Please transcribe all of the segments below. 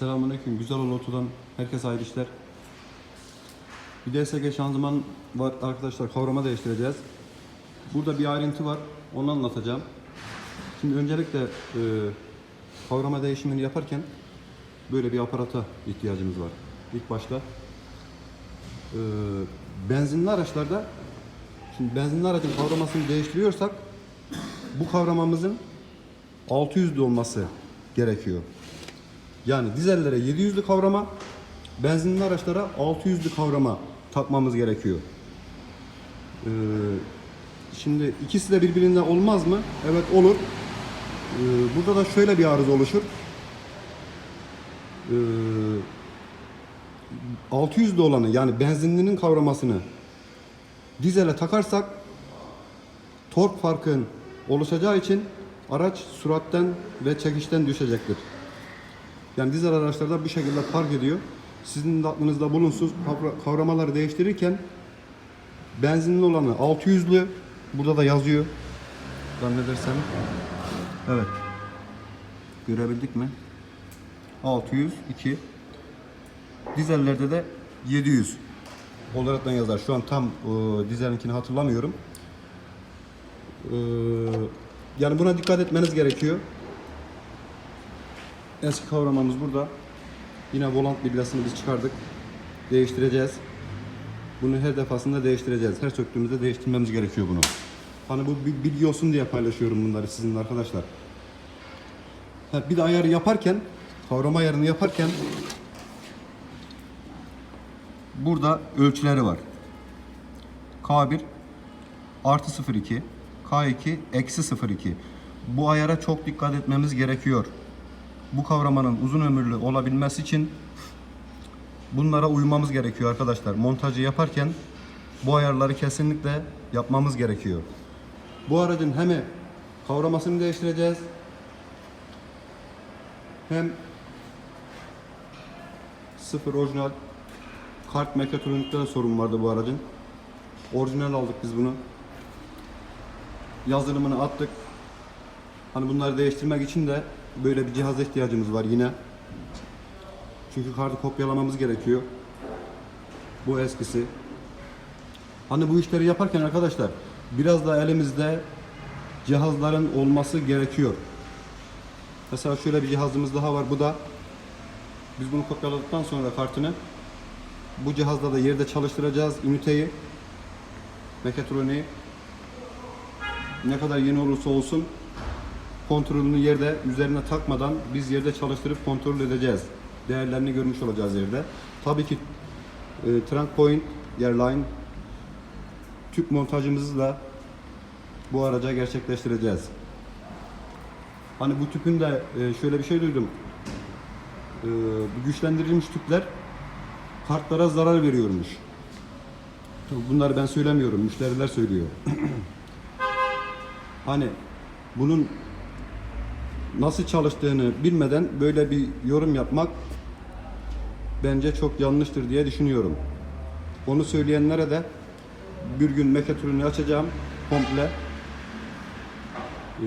Selamünaleyküm. Güzel Oto'dan herkese hayırlı işler. Bir DSG şanzıman var arkadaşlar. Kavrama değiştireceğiz. Burada bir ayrıntı var. Onu anlatacağım. Şimdi öncelikle e, kavrama değişimini yaparken böyle bir aparata ihtiyacımız var. İlk başta e, benzinli araçlarda şimdi benzinli aracın kavramasını değiştiriyorsak bu kavramamızın 600'lü olması gerekiyor. Yani dizellere 700'lü kavrama, benzinli araçlara 600'lü kavrama takmamız gerekiyor. Ee, şimdi ikisi de birbirinden olmaz mı? Evet olur. Ee, burada da şöyle bir arıza oluşur. Ee, 600'lü olanı yani benzinlinin kavramasını dizele takarsak tork farkın oluşacağı için araç süratten ve çekişten düşecektir. Yani dizel araçlarda bu şekilde park ediyor. Sizin de aklınızda bulunsun. Kavra- Kavramaları değiştirirken benzinli olanı 600'lü burada da yazıyor. Zannedersem. Evet. Görebildik mi? 600 2 Dizellerde de 700 olaraktan yazar. Şu an tam e, dizelinkini hatırlamıyorum. E, yani buna dikkat etmeniz gerekiyor. Eski kavramamız burada. Yine volant biblasını biz çıkardık. Değiştireceğiz. Bunu her defasında değiştireceğiz. Her söktüğümüzde değiştirmemiz gerekiyor bunu. Hani bu bilgi olsun diye paylaşıyorum bunları sizinle arkadaşlar. Ha, bir de ayarı yaparken, kavrama ayarını yaparken burada ölçüleri var. K1 artı 02, K2 eksi 02. Bu ayara çok dikkat etmemiz gerekiyor. Bu kavramanın uzun ömürlü olabilmesi için bunlara uymamız gerekiyor arkadaşlar. Montajı yaparken bu ayarları kesinlikle yapmamız gerekiyor. Bu aracın hem kavramasını değiştireceğiz hem sıfır orijinal kart mekatronikte de sorun vardı bu aracın. Orijinal aldık biz bunu. Yazılımını attık. Hani bunları değiştirmek için de böyle bir cihaza ihtiyacımız var yine. Çünkü kartı kopyalamamız gerekiyor. Bu eskisi. Hani bu işleri yaparken arkadaşlar biraz da elimizde cihazların olması gerekiyor. Mesela şöyle bir cihazımız daha var. Bu da biz bunu kopyaladıktan sonra kartını bu cihazda da yerde çalıştıracağız üniteyi. Mekatroniği ne kadar yeni olursa olsun kontrolünü yerde üzerine takmadan biz yerde çalıştırıp kontrol edeceğiz. Değerlerini görmüş olacağız yerde. Tabii ki e, trunk point, airline tüp montajımızı da bu araca gerçekleştireceğiz. Hani bu tüpün de e, şöyle bir şey duydum. E, güçlendirilmiş tüpler kartlara zarar veriyormuş. Bunları ben söylemiyorum, müşteriler söylüyor. hani bunun nasıl çalıştığını bilmeden böyle bir yorum yapmak bence çok yanlıştır diye düşünüyorum. Onu söyleyenlere de bir gün mekatronu açacağım komple. Ee,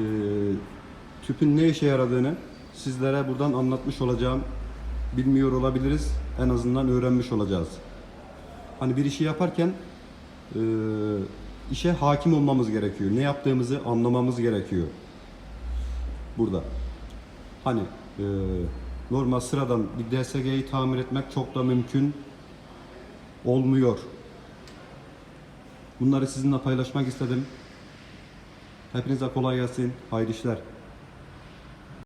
tüpün ne işe yaradığını sizlere buradan anlatmış olacağım. Bilmiyor olabiliriz. En azından öğrenmiş olacağız. Hani bir işi yaparken e, işe hakim olmamız gerekiyor. Ne yaptığımızı anlamamız gerekiyor. Burada. Hani e, normal sıradan bir DSG'yi tamir etmek çok da mümkün olmuyor. Bunları sizinle paylaşmak istedim. Hepinize kolay gelsin. Hayırlı işler.